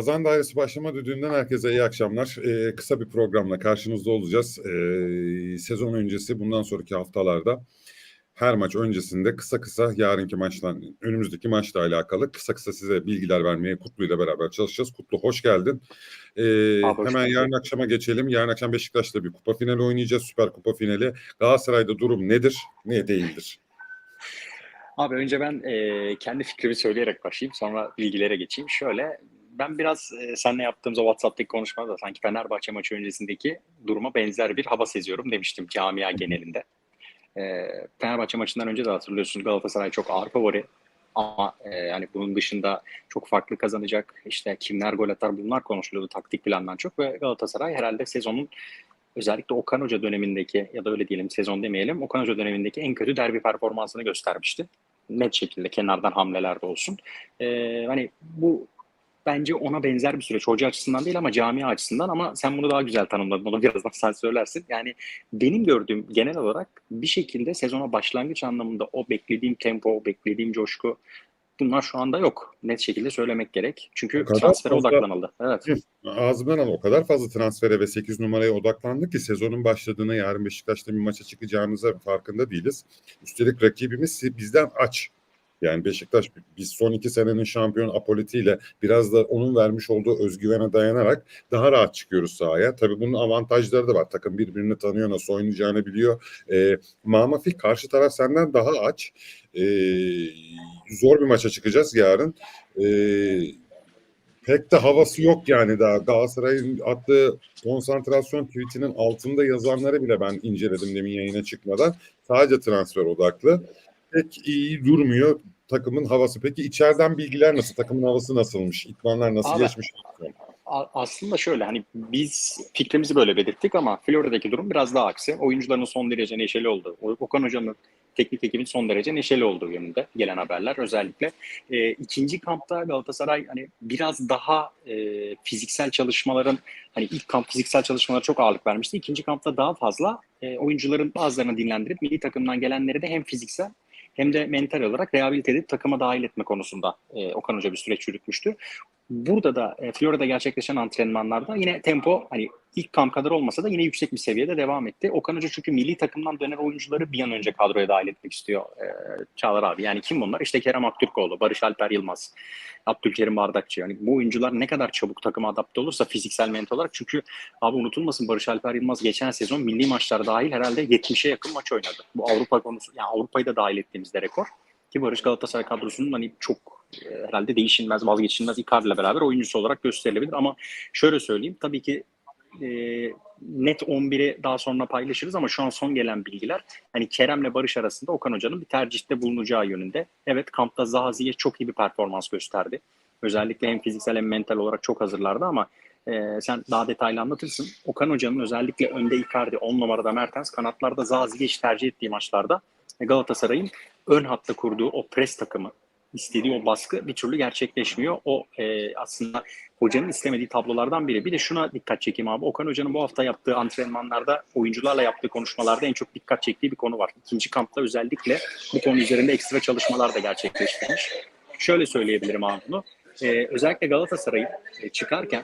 Kazan Dairesi başlama düdüğünden herkese iyi akşamlar. Ee, kısa bir programla karşınızda olacağız. Ee, sezon öncesi bundan sonraki haftalarda her maç öncesinde kısa kısa yarınki maçla, önümüzdeki maçla alakalı kısa kısa size bilgiler vermeye Kutlu ile beraber çalışacağız. Kutlu hoş geldin. Ee, Abi, hoş hemen bulduk. yarın akşama geçelim. Yarın akşam Beşiktaş'ta bir kupa finali oynayacağız. Süper Kupa finali. Galatasaray'da durum nedir, ne değildir? Abi önce ben e, kendi fikrimi söyleyerek başlayayım sonra bilgilere geçeyim. Şöyle ben biraz e, seninle yaptığımız o WhatsApp'taki konuşmada sanki Fenerbahçe maçı öncesindeki duruma benzer bir hava seziyorum demiştim camia genelinde. E, Fenerbahçe maçından önce de hatırlıyorsunuz Galatasaray çok ağır favori. Ama e, yani bunun dışında çok farklı kazanacak işte kimler gol atar bunlar konuşuluyordu taktik plandan çok ve Galatasaray herhalde sezonun özellikle Okan Hoca dönemindeki ya da öyle diyelim sezon demeyelim Okan Hoca dönemindeki en kötü derbi performansını göstermişti. Net şekilde kenardan hamlelerde olsun. Ee, hani bu bence ona benzer bir süreç. Hoca açısından değil ama camia açısından ama sen bunu daha güzel tanımladın. Onu birazdan sen söylersin. Yani benim gördüğüm genel olarak bir şekilde sezona başlangıç anlamında o beklediğim tempo, o beklediğim coşku bunlar şu anda yok. Net şekilde söylemek gerek. Çünkü transfere fazla- odaklanıldı. Evet. Ağzımdan al o kadar fazla transfere ve 8 numaraya odaklandık ki sezonun başladığını yarın Beşiktaş'ta bir maça çıkacağımıza farkında değiliz. Üstelik rakibimiz bizden aç. Yani Beşiktaş biz son iki senenin şampiyon apolitiyle biraz da onun vermiş olduğu özgüvene dayanarak daha rahat çıkıyoruz sahaya. Tabii bunun avantajları da var. Takım birbirini tanıyor, nasıl oynayacağını biliyor. Ee, Mamafik karşı taraf senden daha aç. Ee, zor bir maça çıkacağız yarın. Ee, pek de havası yok yani daha. Galatasaray'ın attığı konsantrasyon tweetinin altında yazanları bile ben inceledim demin yayına çıkmadan. Sadece transfer odaklı. Pek iyi durmuyor takımın havası. Peki içeriden bilgiler nasıl? Takımın havası nasılmış? İtmanlar nasıl Abi- geçmiş? Aslında şöyle hani biz fikrimizi böyle belirttik ama Florya'daki durum biraz daha aksi. Oyuncuların son derece neşeli olduğu, Okan Hoca'nın teknik ekibin son derece neşeli olduğu yönünde gelen haberler özellikle. E, ikinci kampta Galatasaray hani biraz daha e, fiziksel çalışmaların hani ilk kamp fiziksel çalışmalara çok ağırlık vermişti. İkinci kampta daha fazla e, oyuncuların bazılarını dinlendirip milli takımdan gelenleri de hem fiziksel hem de mental olarak rehabilite edip takıma dahil etme konusunda e, Okan Hoca bir süreç yürütmüştü. Burada da e, Florya'da gerçekleşen antrenmanlarda yine tempo hani ilk kamp kadar olmasa da yine yüksek bir seviyede devam etti. Okan Hoca çünkü milli takımdan dönen oyuncuları bir an önce kadroya dahil etmek istiyor e, Çağlar abi. Yani kim bunlar? İşte Kerem Aktürkoğlu, Barış Alper Yılmaz, Abdülkerim Bardakçı. Yani bu oyuncular ne kadar çabuk takıma adapte olursa fiziksel mental olarak çünkü abi unutulmasın Barış Alper Yılmaz geçen sezon milli maçlar dahil herhalde 70'e yakın maç oynadı. Bu Avrupa konusu yani Avrupa'yı da dahil ettiğimizde rekor. Ki Barış Galatasaray kadrosunun hani çok herhalde değişilmez, vazgeçilmez Icardi ile beraber oyuncusu olarak gösterilebilir. Ama şöyle söyleyeyim tabii ki e, net 11'i daha sonra paylaşırız ama şu an son gelen bilgiler hani Kerem'le Barış arasında Okan Hoca'nın bir tercihte bulunacağı yönünde. Evet kampta Zahazi'ye çok iyi bir performans gösterdi. Özellikle hem fiziksel hem mental olarak çok hazırlardı ama e, sen daha detaylı anlatırsın. Okan Hoca'nın özellikle önde Icardi, 10 numarada Mertens, kanatlarda Zahazi'yi hiç tercih ettiği maçlarda Galatasaray'ın ön hatta kurduğu o pres takımı, istediği o baskı bir türlü gerçekleşmiyor. O e, aslında hocanın istemediği tablolardan biri. Bir de şuna dikkat çekeyim abi. Okan Hoca'nın bu hafta yaptığı antrenmanlarda, oyuncularla yaptığı konuşmalarda en çok dikkat çektiği bir konu var. İkinci kampta özellikle bu konu üzerinde ekstra çalışmalar da gerçekleştirmiş. Şöyle söyleyebilirim abi bunu. E, özellikle Galatasaray'ın e, çıkarken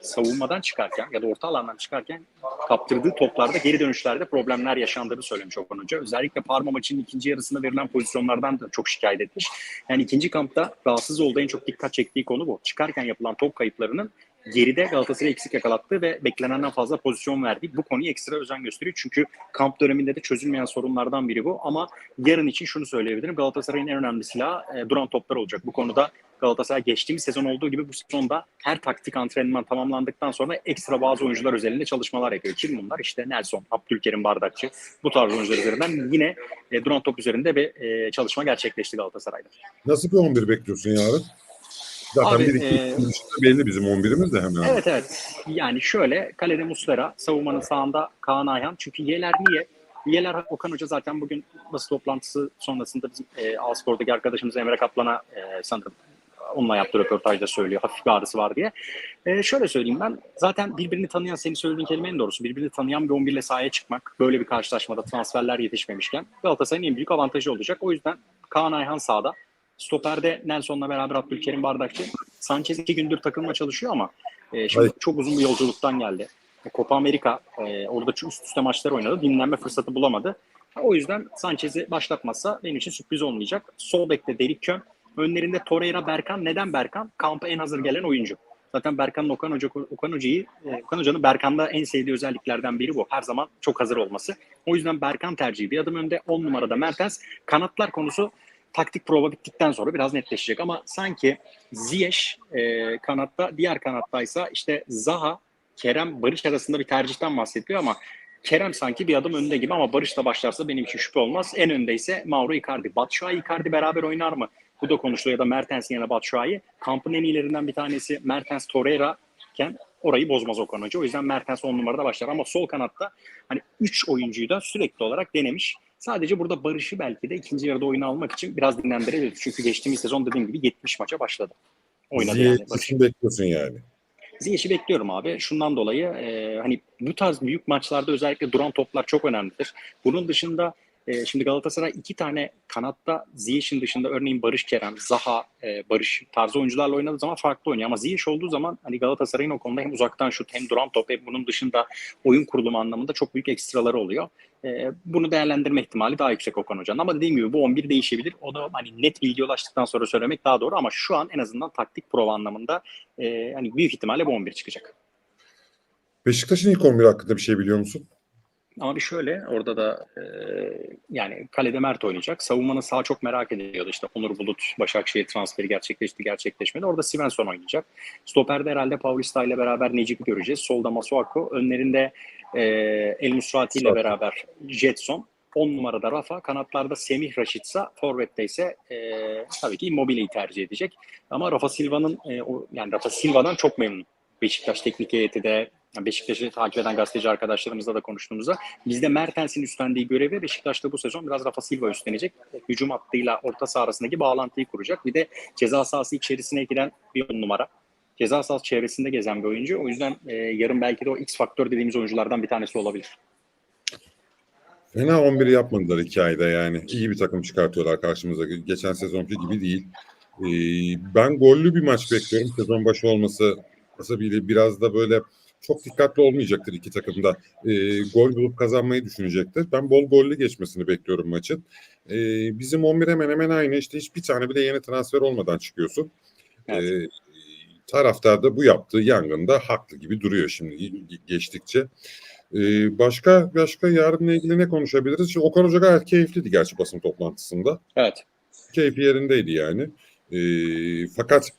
savunmadan çıkarken ya da orta alandan çıkarken kaptırdığı toplarda geri dönüşlerde problemler yaşandığını söylemiş Okan Hoca. Özellikle Parma maçının ikinci yarısında verilen pozisyonlardan da çok şikayet etmiş. Yani ikinci kampta rahatsız olduğu en çok dikkat çektiği konu bu. Çıkarken yapılan top kayıplarının geride Galatasaray'ı eksik yakalattığı ve beklenenden fazla pozisyon verdiği bu konuyu ekstra özen gösteriyor. Çünkü kamp döneminde de çözülmeyen sorunlardan biri bu. Ama yarın için şunu söyleyebilirim. Galatasaray'ın en önemli silahı e, duran toplar olacak. Bu konuda Galatasaray geçtiğimiz sezon olduğu gibi bu sezonda her taktik antrenman tamamlandıktan sonra ekstra bazı oyuncular özelinde çalışmalar yapıyor. Kim bunlar? İşte Nelson, Abdülkerim Bardakçı bu tarz oyuncular üzerinden yine e, duran top üzerinde bir e, çalışma gerçekleşti Galatasaray'da. Nasıl bir 11 bekliyorsun yarın? Zaten Abi, bir iki e, belli bizim 11'imiz de hemen. Evet evet. Yani şöyle kalede Muslera, savunmanın sağında Kaan Ayhan. Çünkü Yeler niye? Yeler Okan Hoca zaten bugün basın toplantısı sonrasında bizim e, Alspor'daki arkadaşımız Emre Kaplan'a e, sanırım onunla yaptığı röportajda söylüyor. Hafif bir ağrısı var diye. Ee, şöyle söyleyeyim ben. Zaten birbirini tanıyan, senin söylediğin kelime en doğrusu. Birbirini tanıyan bir 11 ile sahaya çıkmak. Böyle bir karşılaşmada transferler yetişmemişken Galatasaray'ın en büyük avantajı olacak. O yüzden Kaan Ayhan sağda. Stoperde Nelson'la beraber Abdülkerim Bardakçı. Sanchez iki gündür takılma çalışıyor ama e, şimdi Hayır. çok uzun bir yolculuktan geldi. Copa Amerika e, orada üst üste maçlar oynadı. Dinlenme fırsatı bulamadı. O yüzden Sanchez'i başlatmazsa benim için sürpriz olmayacak. Sol bekte Derik Kön. Önlerinde Torreira, Berkan. Neden Berkan? Kampa en hazır gelen oyuncu. Zaten Berkan'ın Okan, Hoca, Okan Hoca'yı, e, Okan Hoca'nın Berkan'da en sevdiği özelliklerden biri bu. Her zaman çok hazır olması. O yüzden Berkan tercihi bir adım önde. 10 numarada Mertens. Kanatlar konusu taktik prova bittikten sonra biraz netleşecek ama sanki Ziyech e, kanatta, diğer kanattaysa işte Zaha, Kerem, Barış arasında bir tercihten bahsediliyor ama Kerem sanki bir adım önde gibi ama Barış'la başlarsa benim için şüphe olmaz. En önde ise Mauro Icardi. Batshuayi Icardi beraber oynar mı? Bu da konuşuluyor ya da Mertens'in yanına Batshuayi. Kampın en iyilerinden bir tanesi Mertens Torreira iken orayı bozmaz Okan Hoca. O yüzden Mertens 10 numarada başlar ama sol kanatta hani 3 oyuncuyu da sürekli olarak denemiş. Sadece burada Barış'ı belki de ikinci yarıda oyuna almak için biraz dinlendirebilir. Çünkü geçtiğimiz sezon dediğim gibi 70 maça başladı. Oynadı yani Barış. Ziyech'in bekliyorsun yani. Ziyech'i bekliyorum abi. Şundan dolayı e, hani bu tarz büyük maçlarda özellikle duran toplar çok önemlidir. Bunun dışında e, şimdi Galatasaray iki tane kanatta Ziyech'in dışında örneğin Barış Kerem, Zaha, e, Barış tarzı oyuncularla oynadığı zaman farklı oynuyor. Ama Ziyech olduğu zaman hani Galatasaray'ın o konuda hem uzaktan şut hem duran top hem bunun dışında oyun kurulumu anlamında çok büyük ekstraları oluyor. E, bunu değerlendirme ihtimali daha yüksek Okan Hoca'nın. Ama dediğim gibi bu 11 değişebilir. O da hani net bilgi ulaştıktan sonra söylemek daha doğru ama şu an en azından taktik prova anlamında e, hani büyük ihtimalle bu 11 çıkacak. Beşiktaş'ın ilk 11 hakkında bir şey biliyor musun? Ama bir şöyle orada da e, yani kalede Mert oynayacak. Savunmanın sağ çok merak ediliyordu. İşte Onur Bulut Başakşehir transferi gerçekleşti gerçekleşmedi. Orada Svensson oynayacak. Stoper'de herhalde Paulista ile beraber Necip'i göreceğiz. Solda Masuako. Önlerinde e, El Musrati ile beraber Jetson. 10 numarada Rafa. Kanatlarda Semih Raşitsa. Forvet'te ise e, tabii ki Immobile'yi tercih edecek. Ama Rafa Silva'nın e, o, yani Rafa Silva'dan çok memnun. Beşiktaş teknik heyeti de Beşiktaş'ı takip eden gazeteci arkadaşlarımızla da konuştuğumuzda bizde Mertens'in üstlendiği görevi Beşiktaş'ta bu sezon biraz Rafa Silva üstlenecek. Hücum hattıyla orta saha arasındaki bağlantıyı kuracak. Bir de ceza sahası içerisine giren bir on numara. Ceza sahası çevresinde gezen bir oyuncu. O yüzden e, yarın belki de o X faktör dediğimiz oyunculardan bir tanesi olabilir. Fena 11 yapmadılar iki ayda yani. İyi bir takım çıkartıyorlar karşımıza. Geçen sezonki gibi değil. Ee, ben gollü bir maç bekliyorum. Sezon başı olması hasebiyle biraz da böyle çok dikkatli olmayacaktır iki takım da. Ee, gol bulup kazanmayı düşünecektir. Ben bol gollü geçmesini bekliyorum maçın. Ee, bizim 11 hemen hemen aynı. İşte hiçbir tane bile yeni transfer olmadan çıkıyorsun. Evet. Ee, taraftar da bu yaptığı yangında haklı gibi duruyor şimdi ge- geçtikçe. Ee, başka başka yarınla ilgili ne konuşabiliriz? Şimdi Okan Hoca gayet keyifliydi gerçi basın toplantısında. Evet. Keyfi yerindeydi yani. Ee, fakat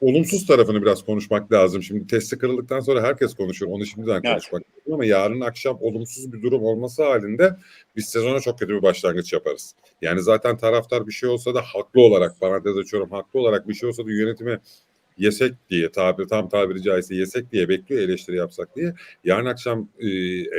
olumsuz tarafını biraz konuşmak lazım. Şimdi testi kırıldıktan sonra herkes konuşur. Onu şimdiden Evet. konuşmak lazım ama yarın akşam olumsuz bir durum olması halinde biz sezona çok kötü bir başlangıç yaparız. Yani zaten taraftar bir şey olsa da haklı olarak, parantez açıyorum, haklı olarak bir şey olsa da yönetime yesek diye tabir tam tabiri caizse yesek diye bekliyor eleştiri yapsak diye. Yarın akşam e,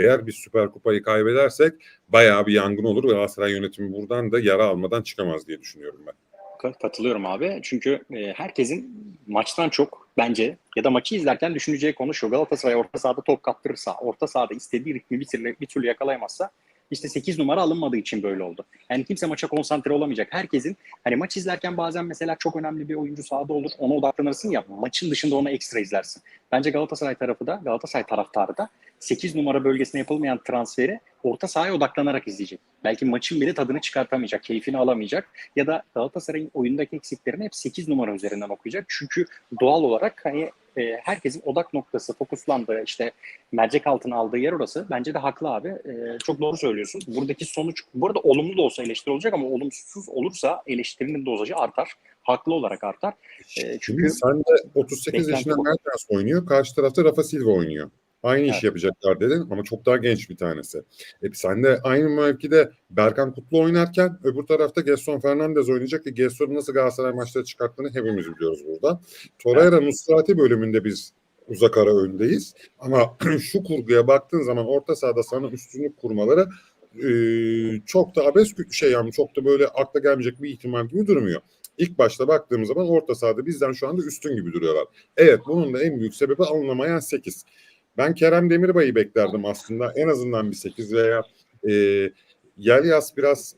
eğer biz Süper Kupayı kaybedersek bayağı bir yangın olur ve Galatasaray yönetimi buradan da yara almadan çıkamaz diye düşünüyorum ben. Ka- Katılıyorum abi. Çünkü e, herkesin maçtan çok bence ya da maçı izlerken düşüneceği konu şu. Galatasaray orta sahada top kaptırırsa, orta sahada istediği ritmi bir türlü, bir türlü yakalayamazsa işte 8 numara alınmadığı için böyle oldu. Yani kimse maça konsantre olamayacak. Herkesin hani maç izlerken bazen mesela çok önemli bir oyuncu sahada olur. Ona odaklanırsın ya maçın dışında onu ekstra izlersin. Bence Galatasaray tarafı da Galatasaray taraftarı da 8 numara bölgesine yapılmayan transferi orta sahaya odaklanarak izleyecek. Belki maçın bile tadını çıkartamayacak, keyfini alamayacak ya da Galatasaray'ın oyundaki eksiklerini hep 8 numara üzerinden okuyacak. Çünkü doğal olarak hani e, herkesin odak noktası, fokuslandığı işte mercek altına aldığı yer orası. Bence de haklı abi. E, çok doğru söylüyorsun. Buradaki sonuç, burada olumlu da olsa eleştiri olacak ama olumsuz olursa eleştirinin dozajı artar. Haklı olarak artar. E, çünkü sen de 38 Beklenti yaşında. Mertens oynuyor. Karşı tarafta Rafa Silva oynuyor. Aynı Evet. işi yapacaklar dedin ama çok daha genç bir tanesi. E sen de aynı mevkide Berkan Kutlu oynarken öbür tarafta Gerson Fernandez oynayacak ki Gerson'u nasıl Galatasaray maçları çıkarttığını hepimiz biliyoruz burada. Torreira Nusrati bölümünde biz uzak ara öndeyiz. Ama şu kurguya baktığın zaman orta sahada sana üstünlük kurmaları e, çok da abes bir şey yani çok da böyle akla gelmeyecek bir ihtimal gibi durmuyor. İlk başta baktığımız zaman orta sahada bizden şu anda üstün gibi duruyorlar. Evet bunun da en büyük sebebi alınamayan 8. Ben Kerem Demirbay'ı beklerdim aslında. En azından bir 8 veya e, Yelyas biraz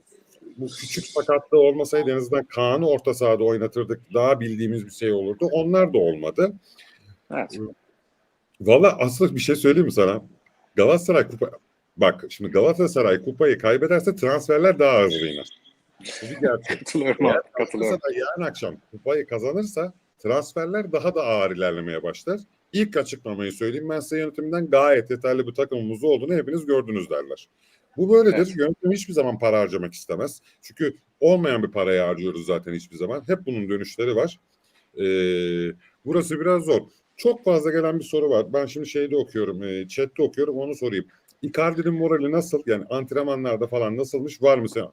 bu küçük sakatlığı olmasaydı en azından Kaan'ı orta sahada oynatırdık. Daha bildiğimiz bir şey olurdu. Onlar da olmadı. Evet. Valla asıl bir şey söyleyeyim mi sana? Galatasaray kupa... Bak şimdi Galatasaray kupayı kaybederse transferler daha hızlı iner. Bu bir gerçek. Katılıyorum Eğer abi, katılıyorum. Yarın akşam kupayı kazanırsa transferler daha da ağır ilerlemeye başlar. İlk açıklamayı söyleyeyim ben size yönetiminden gayet yeterli bir takımımız olduğunu hepiniz gördünüz derler. Bu böyledir. Evet. Yönetim hiçbir zaman para harcamak istemez. Çünkü olmayan bir parayı harcıyoruz zaten hiçbir zaman. Hep bunun dönüşleri var. Ee, burası biraz zor. Çok fazla gelen bir soru var. Ben şimdi şeyde okuyorum, e, chatte okuyorum onu sorayım. Icardi'nin morali nasıl? Yani antrenmanlarda falan nasılmış? Var mı sen?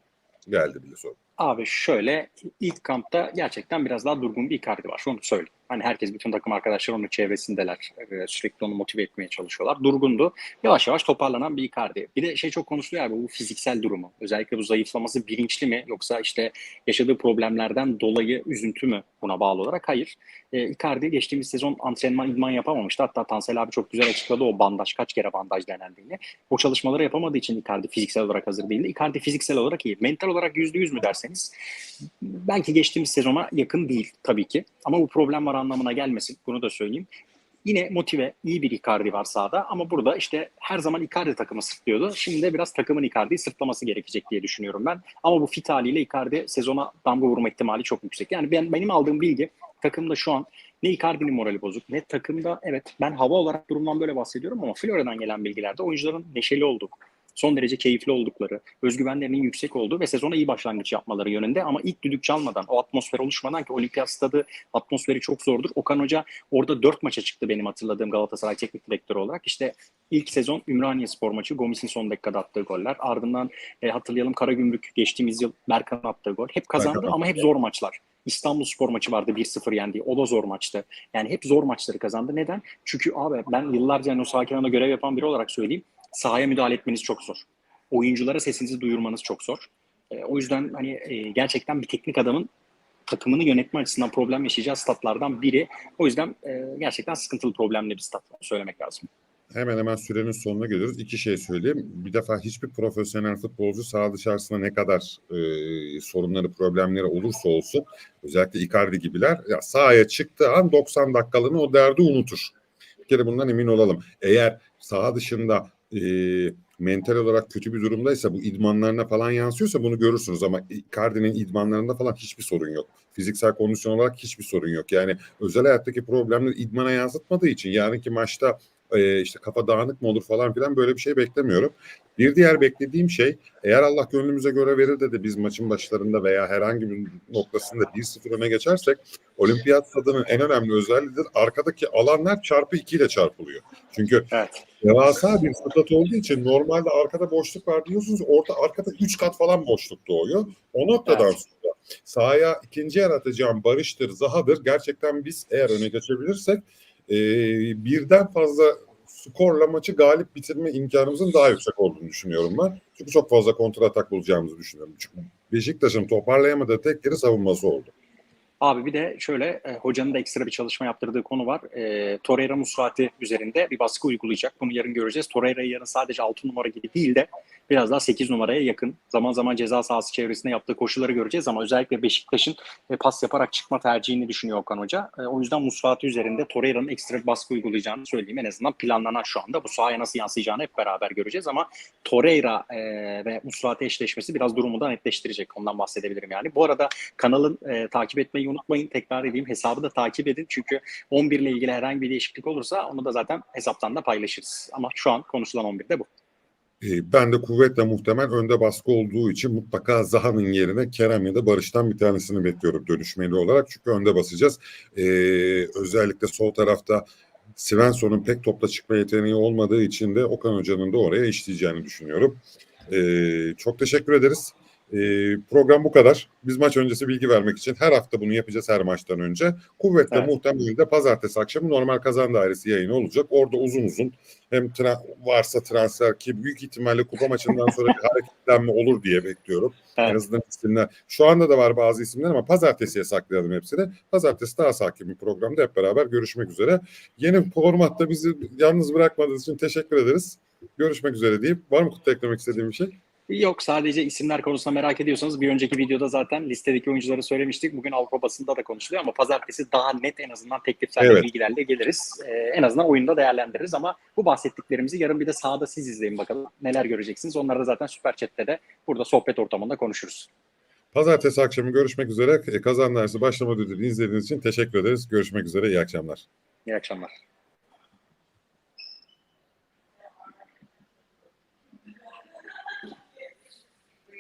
Geldi bile soru. Abi şöyle ilk kampta gerçekten biraz daha durgun bir Icardi var. Şunu söyleyeyim. Hani herkes bütün takım arkadaşlar onun çevresindeler. Ee, Sürekli onu motive etmeye çalışıyorlar. Durgundu. Yavaş yavaş toparlanan bir Icardi. Bir de şey çok konuşuluyor abi bu fiziksel durumu. Özellikle bu zayıflaması bilinçli mi yoksa işte yaşadığı problemlerden dolayı üzüntü mü buna bağlı olarak? Hayır. Ee, Icardi geçtiğimiz sezon antrenman idman yapamamıştı. Hatta Tansel abi çok güzel açıkladı o bandaj kaç kere bandaj denendiğini. O çalışmaları yapamadığı için Icardi fiziksel olarak hazır değildi. Icardi fiziksel olarak iyi. Mental olarak yüzde yüz mü derseniz belki geçtiğimiz sezona yakın değil tabii ki. Ama bu problem var anlamına gelmesin. Bunu da söyleyeyim. Yine motive, iyi bir Icardi var sahada ama burada işte her zaman Icardi takımı sırtlıyordu. Şimdi de biraz takımın Icardi'yi sırtlaması gerekecek diye düşünüyorum ben. Ama bu fit haliyle Icardi sezona damga vurma ihtimali çok yüksek. Yani ben benim aldığım bilgi takımda şu an ne Icardi'nin morali bozuk ne takımda evet ben hava olarak durumdan böyle bahsediyorum ama Florya'dan gelen bilgilerde oyuncuların neşeli olduğu, son derece keyifli oldukları, özgüvenlerinin yüksek olduğu ve sezona iyi başlangıç yapmaları yönünde ama ilk düdük çalmadan, o atmosfer oluşmadan ki olimpiyat stadı atmosferi çok zordur. Okan Hoca orada dört maça çıktı benim hatırladığım Galatasaray teknik direktörü olarak. İşte ilk sezon Ümraniye spor maçı Gomis'in son dakikada attığı goller. Ardından e, hatırlayalım Karagümrük geçtiğimiz yıl Berkan'ın attığı gol. Hep kazandı Berkan ama hep zor maçlar. İstanbul Spor maçı vardı 1-0 yendiği. O da zor maçtı. Yani hep zor maçları kazandı. Neden? Çünkü abi ben yıllarca yani o sağ kenarında görev yapan biri olarak söyleyeyim. Sahaya müdahale etmeniz çok zor. Oyunculara sesinizi duyurmanız çok zor. E, o yüzden hani e, gerçekten bir teknik adamın takımını yönetme açısından problem yaşayacağı statlardan biri. O yüzden e, gerçekten sıkıntılı problemli bir stat söylemek lazım. Hemen hemen sürenin sonuna geliyoruz. İki şey söyleyeyim. Bir defa hiçbir profesyonel futbolcu saha dışarısında ne kadar e, sorunları, problemleri olursa olsun özellikle Icardi gibiler ya sahaya çıktığı an 90 dakikalığını o derdi unutur. Bir kere bundan emin olalım. Eğer saha dışında e, mental olarak kötü bir durumdaysa bu idmanlarına falan yansıyorsa bunu görürsünüz ama Icardi'nin idmanlarında falan hiçbir sorun yok. Fiziksel kondisyon olarak hiçbir sorun yok. Yani özel hayattaki problemleri idmana yansıtmadığı için yarınki maçta e, işte kafa dağınık mı olur falan filan böyle bir şey beklemiyorum. Bir diğer beklediğim şey eğer Allah gönlümüze göre verir de de biz maçın başlarında veya herhangi bir noktasında 1-0 öne geçersek olimpiyat stadının en önemli özelliğidir. Arkadaki alanlar çarpı 2 ile çarpılıyor. Çünkü Evet. devasa bir stat olduğu için normalde arkada boşluk var diyorsunuz. Orta arkada 3 kat falan boşluk doğuyor. O noktadan Evet. sonra sahaya ikinci yaratacağım Barış'tır, Zaha'dır. Gerçekten biz eğer öne geçebilirsek e, birden fazla skorla maçı galip bitirme imkanımızın daha yüksek olduğunu düşünüyorum ben. Çünkü çok fazla kontra atak bulacağımızı düşünüyorum. Çünkü Beşiktaş'ın toparlayamadığı tek yeri savunması oldu. Abi bir de şöyle e, hocanın da ekstra bir çalışma yaptırdığı konu var. E, Torreira Musrati üzerinde bir baskı uygulayacak. Bunu yarın göreceğiz. Torreira'yı yarın sadece 6 numara gibi değil de biraz daha 8 numaraya yakın. Zaman zaman ceza sahası çevresinde yaptığı koşuları göreceğiz ama özellikle Beşiktaş'ın e, pas yaparak çıkma tercihini düşünüyor Okan Hoca. E, o yüzden Musrati üzerinde Torreira'nın ekstra bir baskı uygulayacağını söyleyeyim. En azından planlanan şu anda. Bu sahaya nasıl yansıyacağını hep beraber göreceğiz ama Torreira e, ve Musrati eşleşmesi biraz durumu da netleştirecek. Ondan bahsedebilirim yani. Bu arada kanalın e, takip etmeyi unutmayın. Tekrar edeyim. Hesabı da takip edin. Çünkü 11 ile ilgili herhangi bir değişiklik olursa onu da zaten hesaptan da paylaşırız. Ama şu an konuşulan 11 de bu. E, ben de kuvvetle muhtemel önde baskı olduğu için mutlaka Zaha'nın yerine Kerem ya da Barış'tan bir tanesini bekliyorum dönüşmeli olarak. Çünkü önde basacağız. E, özellikle sol tarafta Svensson'un pek topla çıkma yeteneği olmadığı için de Okan Hoca'nın da oraya işleyeceğini düşünüyorum. E, çok teşekkür ederiz. E, program bu kadar. Biz maç öncesi bilgi vermek için her hafta bunu yapacağız her maçtan önce. Kuvvetle Evet. muhtemelen de pazartesi akşamı normal kazan dairesi yayını olacak. Orada uzun uzun hem tra- varsa transfer ki büyük ihtimalle kupa maçından sonra bir hareketlenme olur diye bekliyorum. En Evet. azından isimler. Şu anda da var bazı isimler ama pazartesiye saklayalım hepsini. Pazartesi daha sakin bir programda hep beraber görüşmek üzere. Yeni formatta bizi yalnız bırakmadığınız için teşekkür ederiz. Görüşmek üzere deyip var mı Kutlu eklemek istediğim bir şey? Yok sadece isimler konusunda merak ediyorsanız bir önceki videoda zaten listedeki oyuncuları söylemiştik. Bugün Avrupa basında da konuşuluyor ama pazartesi daha net en azından teklifsel Evet. bilgilerle geliriz. Ee, en azından oyunda değerlendiririz ama bu bahsettiklerimizi yarın bir de sahada siz izleyin bakalım neler göreceksiniz. Onları da zaten Süper Chat'te de burada sohbet ortamında konuşuruz. Pazartesi akşamı görüşmek üzere. E, Kazan dersi başlamadan önce izlediğiniz için teşekkür ederiz. Görüşmek üzere. İyi akşamlar. İyi akşamlar.